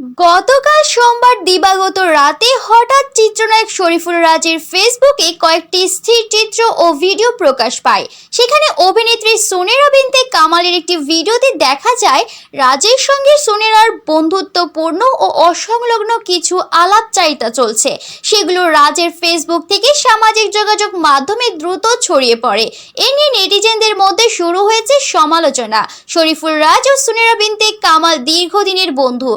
গতকাল সোমবার দিবাগত রাতে হঠাৎ চিত্রনায়ক শরীফুল রাজের ফেসবুকে কয়েকটি স্থির চিত্র ও ভিডিও প্রকাশ পায়। সেখানে অভিনেত্রী সোনেরা বিনতে কামালের একটি ভিডিওতে দেখা যায়, রাজের সঙ্গে সোনেরার বন্ধুত্বপূর্ণ ও অসংলগ্ন কিছু আলাপচারিতা চলছে। সেগুলো রাজের ফেসবুক থেকে সামাজিক যোগাযোগ মাধ্যমে দ্রুত ছড়িয়ে পড়ে। এ নিয়ে নেটিজেনদের মধ্যে শুরু হয়েছে সমালোচনা। শরীফুল রাজ ও সুনেরা বিনতে কামাল দীর্ঘদিনের বন্ধু।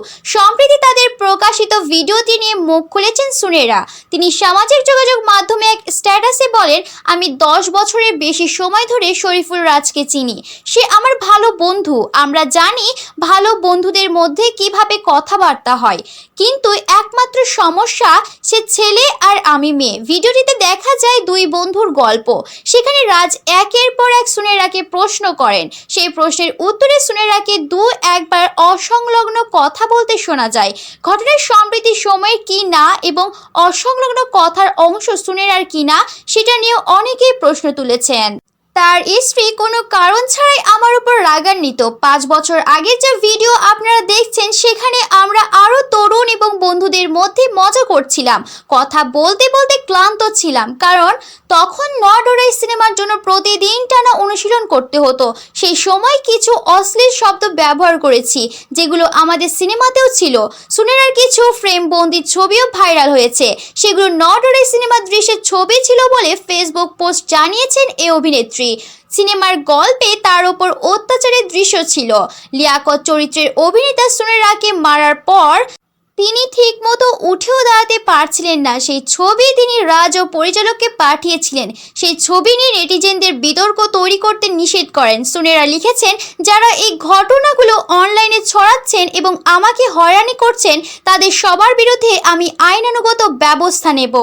সম্প্রতি তাদের প্রকাশিত ভিডিওটি নিয়ে মুখ খুলেছেন সুনেরা তিনি সামাজিক যোগাযোগ মাধ্যমে এক স্ট্যাটাসে বলেন, আমি দশ বছরের বেশি সময় ধরে শরীফুল রাজকে চিনি। সে আমার ভালো বন্ধু। আমরা জানি ভালো বন্ধুদের মধ্যে কীভাবে কথাবার্তা হয়। কিন্তু একমাত্র সমস্যা, সে ছেলে আর আমি মেয়ে। ভিডিওটিতে দেখা যায় দুই বন্ধুর গল্প। সেখানে রাজ একের পর এক সুনেরাকে প্রশ্ন করেন। সেই প্রশ্নের উত্তরে সুনেরাকে দু একবার অসংলগ্ন কথা বলতে শোনা যায়। ঘটনার সম্প্রতি সময়ের কি না এবং অসংলগ্ন কথার অংশ সুনেরার কি না, সেটা নিয়ে অনেকেই প্রশ্ন তুলেছেন। তার স্ত্রী কোনো কারণ ছাড়াই আমার উপর রাগান্বিত। পাঁচ বছর আগের যে ভিডিও আপনারা দেখছেন, সেখানে আমরা আরও তরুণ এবং বন্ধুদের মধ্যে মজা করছিলাম। কথা বলতে বলতে ক্লান্ত ছিলাম, কারণ তখন নডোরাই সিনেমার জন্য প্রতিদিন টানা অনুশীলন করতে হতো। সেই সময় কিছু অশ্লীল শব্দ ব্যবহার করেছি, যেগুলো আমাদের সিনেমাতেও ছিল। সুনেরার কিছু ফ্রেম বন্দি ছবিও ভাইরাল হয়েছে। সেগুলো নডোরাই সিনেমার দৃশ্যের ছবি ছিল বলে ফেসবুক পোস্ট জানিয়েছেন এ অভিনেত্রী। সিনেমার গল্পে তার ওপর অত্যাচারের দৃশ্য ছিল। লিয়াকত চরিত্রের অভিনেতা সুনেরাকে মারার পর তিনি ঠিকমতো উঠেও দাঁড়াতে পারছিলেন না। সেই ছবি তিনি রাজ ও পরিচালককে পাঠিয়েছিলেন। সেই ছবি নিয়ে নেটিজেনদের বিতর্ক তৈরি করতে নিষেধ করেন। সুনেরা লিখেছেন, যারা এই ঘটনাগুলো অনলাইনে ছড়াচ্ছেন এবং আমাকে হয়রানি করছেন, তাদের সবার বিরুদ্ধে আমি আইনানুগত ব্যবস্থা নেব।